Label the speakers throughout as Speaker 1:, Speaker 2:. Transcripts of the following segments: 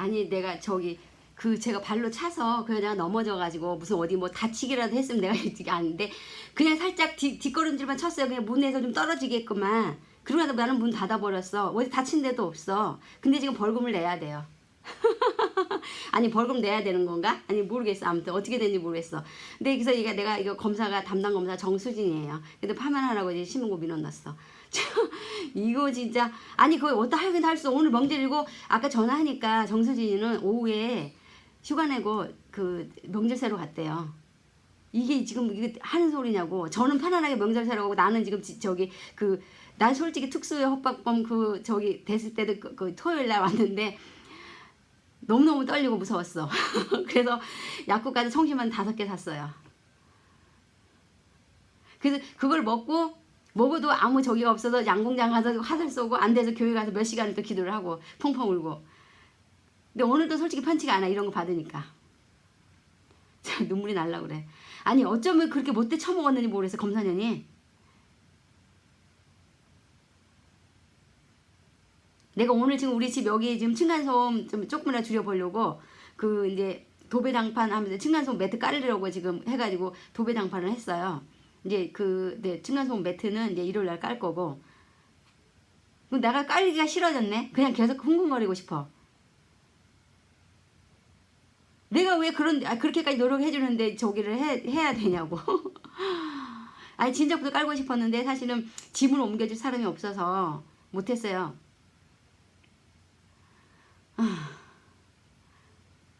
Speaker 1: 아니 내가 저기 그 제가 발로 차서 그냥 넘어져가지고 무슨 어디 뭐 다치기라도 했으면 내가 이게 아닌데 그냥 살짝 뒤, 뒷걸음질만 쳤어요. 그냥 문에서 좀 떨어지겠구만. 그러고 나서 나는 문 닫아버렸어. 어디 다친 데도 없어. 근데 지금 벌금을 내야 돼요. 아니 벌금 내야 되는 건가? 아니 모르겠어. 아무튼 어떻게 되는지 모르겠어. 근데 그래서 이게 내가 이거 검사가 담당 검사 정수진이에요. 근데 파면하라고 이제 신문고 민원 났어. 이거 진짜 아니 그거 어디다 하긴 할 수. 오늘 명절이고 아까 전화하니까 정수진이는 오후에 휴가 내고 그 명절 새로 갔대요. 이게 지금 이게 하는 소리냐고. 저는 편안하게 명절 새러 가고 나는 지금 지- 저기 그 난 솔직히 특수의 협박범 그 저기 됐을 때도 그, 그 토요일 날 왔는데 너무너무 떨리고 무서웠어. 그래서 약국까지 청심환 다섯 개 샀어요. 그래서 그걸 먹고 먹어도 아무 저기가 없어서 양궁장 가서 화살 쏘고 안 돼서 교회 가서 몇 시간을 또 기도를 하고 펑펑 울고. 근데 오늘도 솔직히 편치가 않아 이런 거 받으니까. 참 눈물이 날라 그래. 아니 어쩌면 그렇게 못돼 처먹었는지 모르겠어 검사년이. 내가 오늘 지금 우리 집 여기 지금 층간소음 좀 조금이라도 줄여보려고 그 이제 도배장판 하면서 층간소음 매트 깔으려고 지금 해가지고 도배장판을 했어요. 이제 그 네, 층간소음 매트는 이제 일요일 날 깔 거고. 내가 깔기가 싫어졌네. 그냥 계속 흥분거리고 싶어. 내가 왜 그런 아, 그렇게까지 노력해 주는데 저기를 해, 해야 되냐고. 아니 진작부터 깔고 싶었는데 사실은 짐을 옮겨줄 사람이 없어서 못했어요.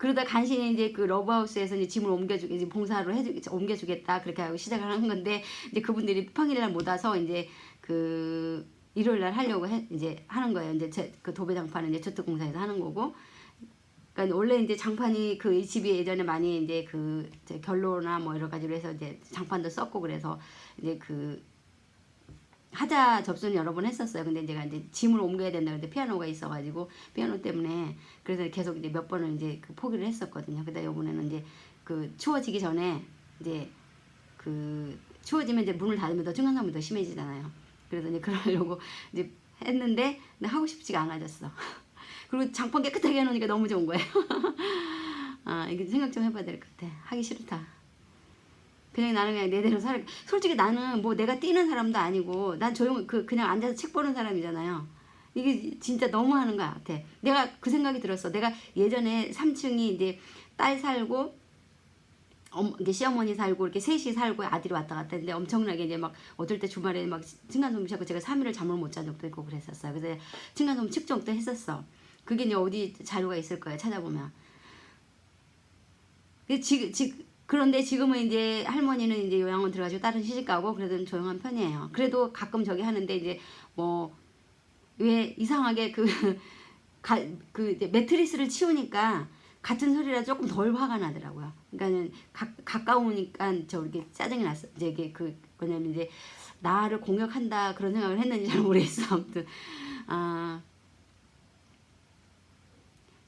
Speaker 1: 아. 그러다 간신히 이제 그 러브하우스에서 이제 짐을 옮겨주게 이제 봉사로 해주 옮겨주겠다 그렇게 하고 시작을 한 건데 이제 그분들이 평일날 못 와서 이제 그 일요일 날 하려고 해, 이제 하는 거예요. 이제 제, 그 도배장판은 이제 주택공사에서 하는 거고. 그러니까 원래 이제 장판이 그이 집이 예전에 많이 이제 그 결로나 뭐 여러 가지로 해서 이제 장판도 썼고 그래서 이제 그 하자 접수는 여러 번 했었어요. 근데 제가 이제 짐을 옮겨야 된다. 근데 피아노가 있어가지고 피아노 때문에 그래서 계속 이제 몇 번을 이제 그 포기를 했었거든요. 근데 이번에는 이제 그 추워지기 전에 이제 그 추워지면 이제 문을 닫으면 더 증강감이 더 심해지잖아요. 그래서 이제 그러려고 이제 했는데 근데 하고 싶지가 않아졌어. 그리고 장판 깨끗하게 해놓으니까 너무 좋은 거예요. 아 이게 생각 좀 해봐야 될 것 같아. 하기 싫다. 그냥 나는 그냥 내 대로 살. 솔직히 나는 뭐 내가 뛰는 사람도 아니고 난 조용 그 그냥 앉아서 책 보는 사람이잖아요. 이게 진짜 너무 하는 것 같아. 내가 그 생각이 들었어. 내가 예전에 3층이 이제 딸 살고 엄, 이게 시어머니 살고 이렇게 셋이 살고 아들이 왔다 갔다 했는데 엄청나게 이제 막 어떨 때 주말에 막 층간소음 자고 제가 3일을 잠을 못 잔 적도 있고 그랬었어요. 그래서 층간소음 측정도 했었어. 그게 이제 어디 자료가 있을 거예요. 찾아보면. 그 지금 지 그런데 지금은 이제 할머니는 이제 요양원 들어가지고 다른 시집 가고 그래도 조용한 편이에요. 그래도 가끔 저기 하는데 이제 뭐 왜 이상하게 그 가, 그 매트리스를 치우니까 같은 소리라 조금 덜 화가 나더라고요. 그러니까는 가, 가까우니까 저 이렇게 짜증이 났어. 이제 그 뭐냐면 이제 나를 공격한다 그런 생각을 했는지 잘 모르겠어. 아무튼 아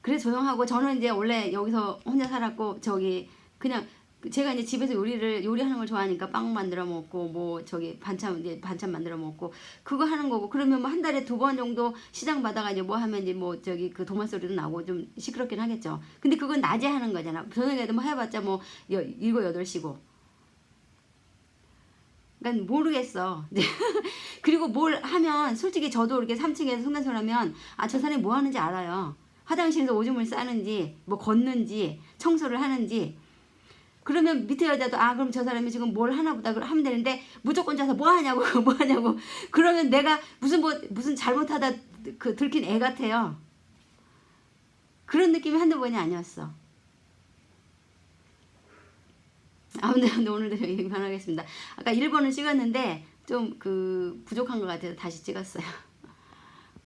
Speaker 1: 그래 조용하고 저는 이제 원래 여기서 혼자 살았고 저기 그냥 제가 이제 집에서 요리를 요리하는 걸 좋아하니까 빵 만들어 먹고 뭐 저기 반찬 이제 반찬 만들어 먹고 그거 하는 거고 그러면 뭐 한 달에 두 번 정도 시장 받아가 이제 뭐 하면 이제 뭐 저기 그 도마 소리도 나고 좀 시끄럽긴 하겠죠. 근데 그건 낮에 하는 거잖아. 저녁에도 뭐 해봤자 뭐 여- 일곱 여덟 시고. 그러니까 모르겠어. 그리고 뭘 하면 솔직히 저도 이렇게 3층에서 순간소리 하면 아 저 사람이 뭐 하는지 알아요. 화장실에서 오줌을 싸는지 뭐 걷는지 청소를 하는지 그러면 밑에 여자도 아 그럼 저 사람이 지금 뭘 하나 보다 그러- 하면 되는데 무조건 자서 뭐 하냐고 뭐 하냐고 그러면 내가 무슨 뭐 무슨 잘못하다 그 들킨 애 같아요. 그런 느낌이 한두 번이 아니었어. 아무튼 오늘도 여기 그만하겠습니다. 아까 1번을 찍었는데 좀 그 부족한 것 같아서 다시 찍었어요.